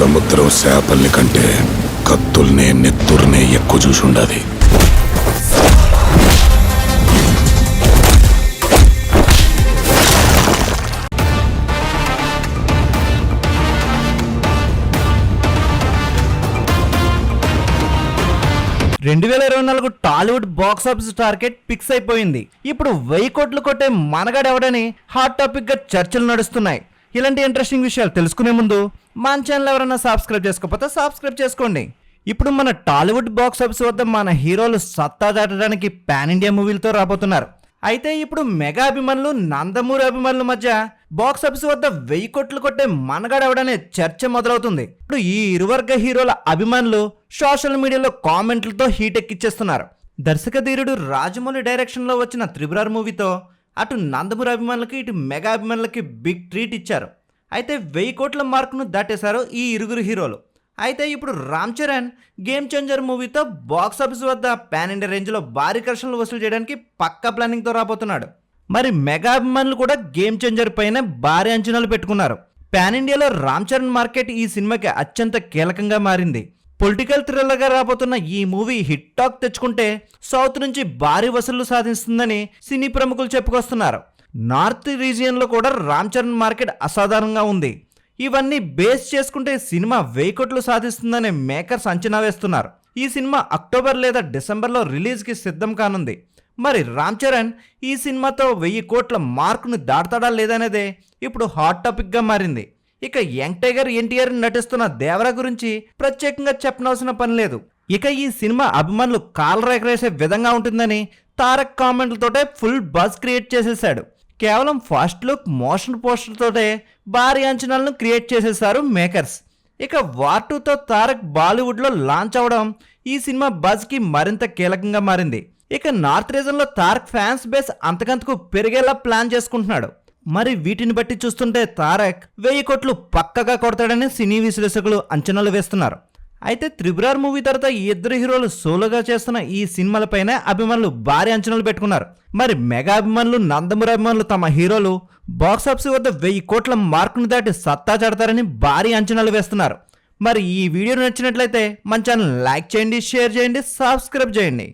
సముద్రం చేపల్ని కంటే కత్తుల్నే నెత్తుర్నే ఎక్కువ చూసుండాది రెండు వేల ఇరవై నాలుగు Tollywood box office target fix అయిపోయింది. ఇప్పుడు వెయ్యి కోట్లు కొట్టే మనగాడెవడని హాట్ టాపిక్గా చర్చలు నడుస్తున్నాయి. ఇలాంటి ఇంట్రెస్టింగ్ విషయాలు తెలుసుకునే ముందు మన ఛానల్ ఎవరైనా సబ్స్క్రైబ్ చేసుకోకపోతే సబ్స్క్రైబ్ చేసుకోండి. ఇప్పుడు మన టాలీవుడ్ బాక్స్ ఆఫీస్ వద్ద మన హీరోలు సత్తా దాటడానికి పాన్ ఇండియా మూవీలతో రాబోతున్నారు. అయితే ఇప్పుడు మెగా అభిమానులు నందమూరి అభిమానుల మధ్య బాక్స్ ఆఫీస్ వద్ద వెయ్యి కోట్లు కొట్టే మనగాడవడనే చర్చ మొదలవుతుంది. ఇప్పుడు ఈ ఇరువర్గ హీరోల అభిమానులు సోషల్ మీడియాలో కామెంట్లతో హీట్ ఎక్కిచ్చేస్తున్నారు. దర్శక ధీరుడు రాజమౌళి డైరెక్షన్లో వచ్చిన త్రిబురార్ మూవీతో అటు నందమూరి అభిమానులకి ఇటు మెగా అభిమానులకి బిగ్ ట్రీట్ ఇచ్చారు. అయితే వెయ్యి కోట్ల మార్కును దాటేశారు ఈ ఇరుగురు హీరోలు. అయితే ఇప్పుడు రామ్ చరణ్ గేమ్ చేంజర్ మూవీతో బాక్స్ ఆఫీస్ వద్ద పాన్ ఇండియా రేంజ్లో భారీ కర్షణలు వసూలు చేయడానికి పక్కా ప్లానింగ్తో రాబోతున్నాడు. మరి మెగా అభిమానులు కూడా గేమ్ చేంజర్ పైన భారీ అంచనాలు పెట్టుకున్నారు. పాన్ ఇండియాలో రామ్ చరణ్ మార్కెట్ ఈ సినిమాకి అత్యంత కీలకంగా మారింది. పొలిటికల్ థ్రిల్లర్గా రాబోతున్న ఈ మూవీ హిట్ టాక్ తెచ్చుకుంటే సౌత్ నుంచి భారీ వసూళ్ళు సాధిస్తుందని సినీ ప్రముఖులు చెప్పుకొస్తున్నారు. నార్త్ రీజియన్లో కూడా రామ్ చరణ్ మార్కెట్ అసాధారణంగా ఉంది. ఇవన్నీ బేస్ చేసుకుంటే సినిమా వెయ్యి కోట్లు సాధిస్తుందనే మేకర్స్ అంచనా వేస్తున్నారు. ఈ సినిమా అక్టోబర్ లేదా డిసెంబర్లో రిలీజ్కి సిద్ధం కానుంది. మరి రామ్ చరణ్ ఈ సినిమాతో వెయ్యి కోట్ల మార్కును దాటుతాడా లేదనేదే ఇప్పుడు హాట్ టాపిక్గా మారింది. ఇక యంగ్ టైగర్ ఎన్టీఆర్ నటిస్తున్న దేవరా గురించి ప్రత్యేకంగా చెప్పనవలసిన పని లేదు. ఇక ఈ సినిమా అభిమానులు కాలరేకరేసే విధంగా ఉంటుందని తారక్ కామెంట్లతోటే ఫుల్ బజ్ క్రియేట్ చేసేశాడు. కేవలం ఫస్ట్ లుక్ మోషన్ పోస్టర్తోటే భారీ అంచనాలను క్రియేట్ చేసేశారు మేకర్స్. ఇక వార్ టూతో తారక్ బాలీవుడ్లో లాంచ్ అవడం ఈ సినిమా బజ్కి మరింత కీలకంగా మారింది. ఇక నార్త్ రీజన్లో తారక్ ఫ్యాన్స్ బేస్ అంతకంతకు పెరిగేలా ప్లాన్ చేసుకుంటున్నాడు. మరి వీటిని బట్టి చూస్తుంటే తారక్ వెయ్యి కోట్లు పక్కగా కొడతాడని సినీ విశ్లేషకులు అంచనాలు వేస్తున్నారు. అయితే త్రిపురార్ మూవీ తర్వాత ఈ ఇద్దరు హీరోలు సోలోగా చేస్తున్న ఈ సినిమాలపైనే అభిమానులు భారీ అంచనాలు పెట్టుకున్నారు. మరి మెగా అభిమానులు నందమూరి అభిమానులు తమ హీరోలు బాక్స్ ఆఫీస్ వద్ద వెయ్యి కోట్ల మార్కును దాటి సత్తా చాడతారని భారీ అంచనాలు వేస్తున్నారు. మరి ఈ వీడియో నచ్చినట్లయితే మన ఛానల్ లైక్ చేయండి షేర్ చేయండి సబ్స్క్రైబ్ చేయండి.